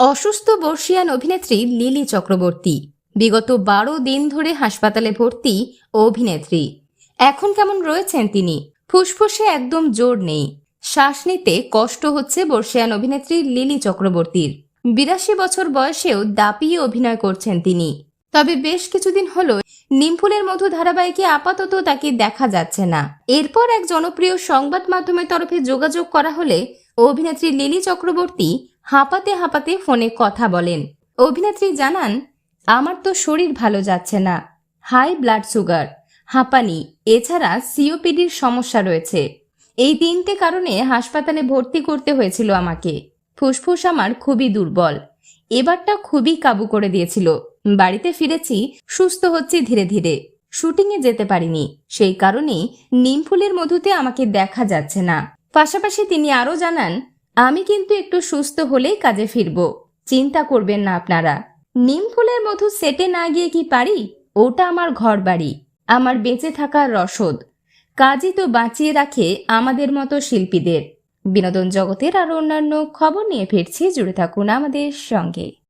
অসুস্থ বর্ষিয়ান অভিনেত্রী লিলি চক্রবর্তী। বিগত বারো দিন ধরে হাসপাতালে ভর্তি অভিনেত্রী। এখন কেমন রয়েছেন তিনি? ফুসফুসে একদম জোর নেই। শ্বাস নিতে কষ্ট হচ্ছে বর্ষিয়ান অভিনেত্রী লিলি চক্রবর্তীর। বিরাশি বছর বয়সেও দাপিয়ে অভিনয় করছেন তিনি। তবে বেশ কিছুদিন হল নিমফুলের মধু ধারাবাহিকে আপাতত তাকে দেখা যাচ্ছে না। এরপর এক জনপ্রিয় সংবাদ মাধ্যমের তরফে যোগাযোগ করা হলে অভিনেত্রী লিলি চক্রবর্তী হাঁপাতে হাঁপাতে ফোনে কথা বলেন। অভিনেত্রী জানান, আমার তো শরীর ভালো যাচ্ছে না। High blood sugar. হাঁপানি। এছাড়া সিওপিডির সমস্যা রয়েছে। এই তিনটে কারণে হাসপাতালে ভর্তি করতে হয়েছিল আমাকে। ফুসফুস আমার খুবই দুর্বল। এবারটা খুবই কাবু করে দিয়েছিল। বাড়িতে ফিরেছি, সুস্থ হচ্ছি ধীরে ধীরে। শুটিংয়ে যেতে পারিনি। সেই কারণেই নিমফুলের মধুতে আমাকে দেখা যাচ্ছে না। পাশাপাশি তিনি আরও জানান আমি কিন্তু একটু সুস্থ হলেই কাজে ফিরব। চিন্তা করবেন না আপনারা। নিম ফুলের মধু সেটে না গিয়ে কি পারি? ওটা আমার ঘর বাড়ি আমার বেঁচে থাকার রসদ। কাজই তো বাঁচিয়ে রাখে আমাদের মতো শিল্পীদের। বিনোদন জগতের আর অন্যান্য খবর নিয়ে ফিরছি। জুড়ে থাকুন আমাদের সঙ্গে।